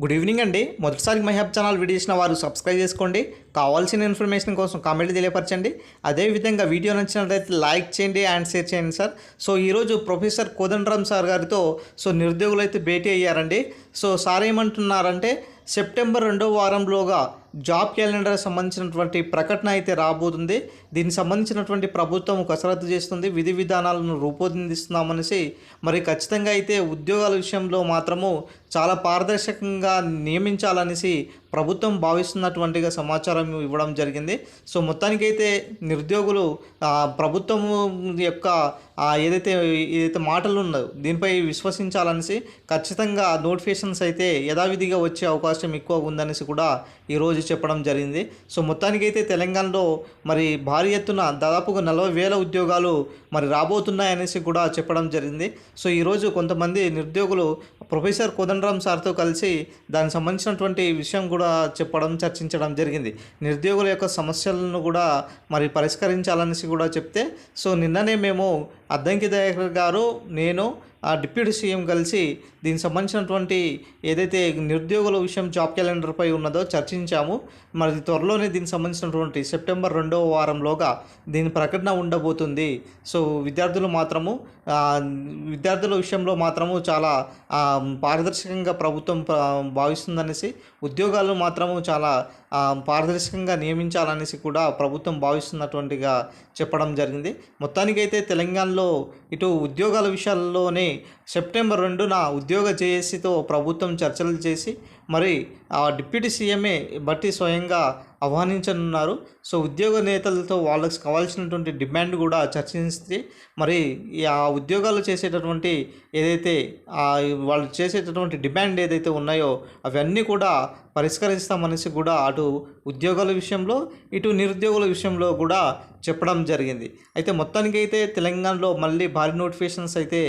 Good evening అండి. మొదటిసారి మహాబ్ channel video చేసిన వారు సబ్స్క్రైబ్ చేసుకోండి. కావాల్సిన ఇన్ఫర్మేషన్ కోసం కామెంట్ తెలియపరచండి. అదేవిధంగా వీడియో నచ్చినట్లయితే లైక్ చేయండి అండ్ షేర్ చేయండి సార్. సో ఈరోజు ప్రొఫెసర్ కోదండరామ్ సార్ గారితో సో నిరుద్యోగులు అయితే భేటీ అయ్యారండి. సో సార్ ఏమంటున్నారంటే సెప్టెంబర్ రెండో వారంలోగా జాబ్ క్యాలెండర్ సంబంధించినటువంటి ప్రకటన అయితే రాబోతుంది. దీనికి సంబంధించినటువంటి ప్రభుత్వం కసరత్తు చేస్తుంది. విధి విధానాలను రూపొందిస్తున్నామనేసి మరి ఖచ్చితంగా అయితే ఉద్యోగాల విషయంలో మాత్రము చాలా పారదర్శకంగా నియమించాలనేసి ప్రభుత్వం భావిస్తున్నటువంటిగా సమాచారం ఇవ్వడం జరిగింది. సో మొత్తానికైతే నిరుద్యోగులు ప్రభుత్వం యొక్క ఏదైతే ఏదైతే మాటలు ఉన్నాయో దీనిపై విశ్వసించాలనేసి ఖచ్చితంగా నోటిఫికేషన్స్ అయితే యథావిధిగా వచ్చే అవకాశం ఎక్కువ ఉందనేసి కూడా ఈరోజు చెప్పడం జరిగింది. సో మొత్తానికైతే తెలంగాణలో మరి భారీ ఎత్తున దాదాపుగా నలభై వేల ఉద్యోగాలు మరి రాబోతున్నాయనేసి కూడా చెప్పడం జరిగింది. సో ఈరోజు కొంతమంది నిరుద్యోగులు ప్రొఫెసర్ కోదండరామ్ సార్తో కలిసి దానికి సంబంధించినటువంటి విషయం కూడా చెప్పడం చర్చించడం జరిగింది. నిరుద్యోగుల యొక్క సమస్యలను కూడా మరి పరిష్కరించాలనేసి కూడా చెప్తే సో నిన్ననే మేము అద్దంకి దయాకర్ గారు నేను ఆ డిప్యూటీ సీఎం కలిసి దీనికి సంబంధించినటువంటి ఏదైతే నిరుద్యోగుల విషయం జాబ్ క్యాలెండర్పై ఉన్నదో చర్చించాము. మరి త్వరలోనే దీనికి సంబంధించినటువంటి సెప్టెంబర్ రెండవ వారంలోగా దీని ప్రకటన ఉండబోతుంది. సో విద్యార్థులు మాత్రము విద్యార్థుల విషయంలో మాత్రము చాలా పారదర్శకంగా ప్రభుత్వం భావిస్తుందనేసి ఉద్యోగాలు మాత్రము చాలా పారదర్శకంగా నియమించాలనేసి కూడా ప్రభుత్వం భావిస్తున్నటువంటిగా చెప్పడం జరిగింది. మొత్తానికైతే తెలంగాణలో ఇటు ఉద్యోగాల విషయాల్లోనే సెప్టెంబర్ రెండున ఉద్యోగ జేఏసీతో ప్రభుత్వం చర్చలు చేసి మరి ఆ డిప్యూటీ సీఎంఏ బట్టి స్వయంగా ఆహ్వానించనున్నారు. సో ఉద్యోగ నేతలతో వాళ్ళకి కావాల్సినటువంటి డిమాండ్ కూడా చర్చించి మరి ఆ ఉద్యోగాలు చేసేటటువంటి ఏదైతే వాళ్ళు చేసేటటువంటి డిమాండ్ ఏదైతే ఉన్నాయో అవన్నీ కూడా పరిష్కరిస్తామనేసి కూడా అటు ఉద్యోగాల విషయంలో ఇటు నిరుద్యోగుల విషయంలో కూడా చెప్పడం జరిగింది. అయితే మొత్తానికి అయితే తెలంగాణలో మళ్ళీ భారీ నోటిఫికేషన్స్ అయితే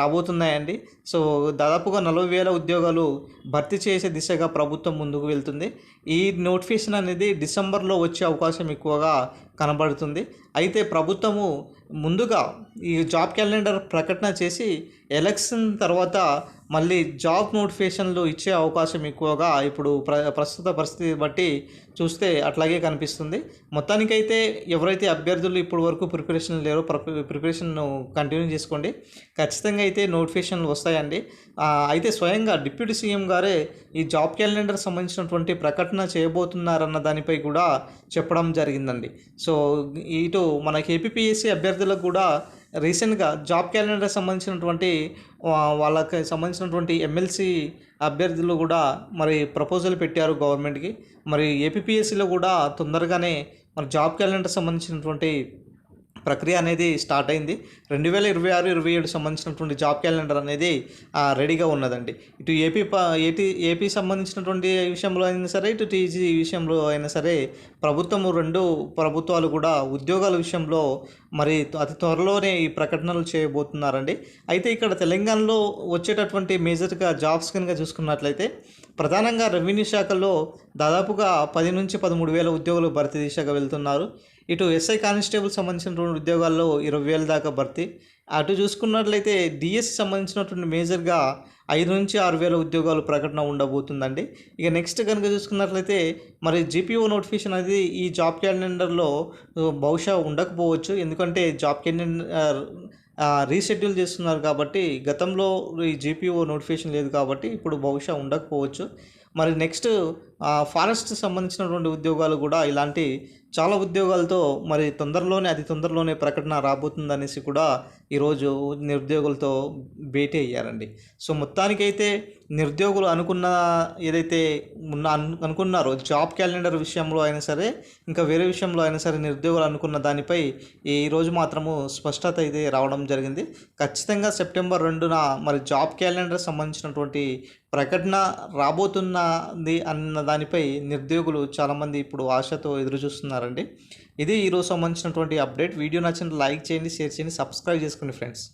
రాబోతున్నాయండి. సో దాదాపుగా నలభై వేల ఉద్యోగాలు భర్తీ చేసే దిశగా ప్రభుత్వం ముందుకు వెళ్తుంది. ఈ నోటిఫికేషన్ అనేది డిసెంబర్లో వచ్చే అవకాశం ఎక్కువగా కనబడుతుంది. అయితే ప్రభుత్వము ముందుగా ఈ జాబ్ క్యాలెండర్ ప్రకటన చేసి ఎలక్షన్ తర్వాత మళ్ళీ జాబ్ నోటిఫికేషన్లు ఇచ్చే అవకాశం ఎక్కువగా ఇప్పుడు ప్ర ప్రస్తుత పరిస్థితి బట్టి చూస్తే అట్లాగే కనిపిస్తుంది. మొత్తానికైతే ఎవరైతే అభ్యర్థులు ఇప్పటి వరకు ప్రిపరేషన్ లేరో ప్రిపరేషన్ కంటిన్యూ చేసుకోండి. ఖచ్చితంగా అయితే నోటిఫికేషన్లు వస్తాయండి. అయితే స్వయంగా డిప్యూటీ సీఎం గారే ఈ జాబ్ క్యాలెండర్ సంబంధించినటువంటి ప్రకటన చేయబోతున్నారన్న దానిపై కూడా చెప్పడం జరిగిందండి. సో ఇటు మనకి ఏపీఎస్సీ అభ్యర్థులకు కూడా రీసెంట్గా జాబ్ క్యాలెండర్ సంబంధించినటువంటి వాళ్ళకి సంబంధించినటువంటి ఎమ్మెల్సీ అభ్యర్థులు కూడా మరి ప్రపోజల్ పెట్టారు గవర్నమెంట్కి. మరి ఏపీఎస్సీలో కూడా తొందరగానే మరి జాబ్ క్యాలెండర్ సంబంధించినటువంటి ప్రక్రియ అనేది స్టార్ట్ అయింది. రెండు వేల ఇరవై ఆరు ఇరవై ఏడు సంబంధించినటువంటి జాబ్ క్యాలెండర్ అనేది రెడీగా ఉన్నదండి. ఇటు ఏపీ ఏటీ ఏపీ ఏపీ సంబంధించినటువంటి విషయంలో అయినా సరే ఇటు టీజీ విషయంలో అయినా సరే ప్రభుత్వం రెండు ప్రభుత్వాలు కూడా ఉద్యోగాల విషయంలో మరి అతి త్వరలోనే ఈ ప్రకటనలు చేయబోతున్నారండి. అయితే ఇక్కడ తెలంగాణలో వచ్చేటటువంటి మేజర్గా జాబ్స్ కనుక చూసుకున్నట్లయితే ప్రధానంగా రెవెన్యూ శాఖలో దాదాపుగా పది నుంచి పదమూడు వేల ఉద్యోగులు భర్తీ దిశగా వెళ్తున్నారు. ఇటు ఎస్ఐ కానిస్టేబుల్ సంబంధించిన రెండు ఉద్యోగాల్లో ఇరవై వేల దాకా భర్తీ. అటు చూసుకున్నట్లయితే డిఎస్సి సంబంధించినటువంటి మేజర్గా ఐదు నుంచి ఆరు వేల ఉద్యోగాలు ప్రకటన ఉండబోతుందండి. ఇక నెక్స్ట్ కనుక చూసుకున్నట్లయితే మరి జీపీఓ నోటిఫికేషన్ అనేది ఈ జాబ్ క్యాలెండర్లో బహుశా ఉండకపోవచ్చు. ఎందుకంటే జాబ్ క్యాలెండర్ రీషెడ్యూల్ చేస్తున్నారు కాబట్టి గతంలో ఈ జీపీఓ నోటిఫికేషన్ లేదు కాబట్టి ఇప్పుడు బహుశా ఉండకపోవచ్చు. మరి నెక్స్ట్ ఫారెస్ట్ సంబంధించినటువంటి ఉద్యోగాలు కూడా ఇలాంటి చాలా ఉద్యోగాలతో మరి తొందరలోనే అతి తొందరలోనే ప్రకటన రాబోతుందనేసి కూడా ఈరోజు నిరుద్యోగులతో భేటీ అయ్యారండి. సో మొత్తానికైతే నిరుద్యోగులు అనుకున్న ఏదైతే ఉన్న అనుకున్నారో జాబ్ క్యాలెండర్ విషయంలో అయినా సరే ఇంకా వేరే విషయంలో అయినా సరే నిరుద్యోగులు అనుకున్న దానిపై ఈరోజు మాత్రము స్పష్టత అయితే రావడం జరిగింది. ఖచ్చితంగా సెప్టెంబర్ రెండున మరి జాబ్ క్యాలెండర్ సంబంధించినటువంటి ప్రకటన రాబోతున్నది అన్న దానిపై నిరుద్యోగులు చాలామంది ఇప్పుడు ఆశతో ఎదురు చూస్తున్నారండి. ఇది ఈరోజు సంబంధించినటువంటి అప్డేట్ వీడియో నచ్చిన లైక్ చేయండి షేర్ చేయండి సబ్స్క్రైబ్ చేసుకోండి ఫ్రెండ్స్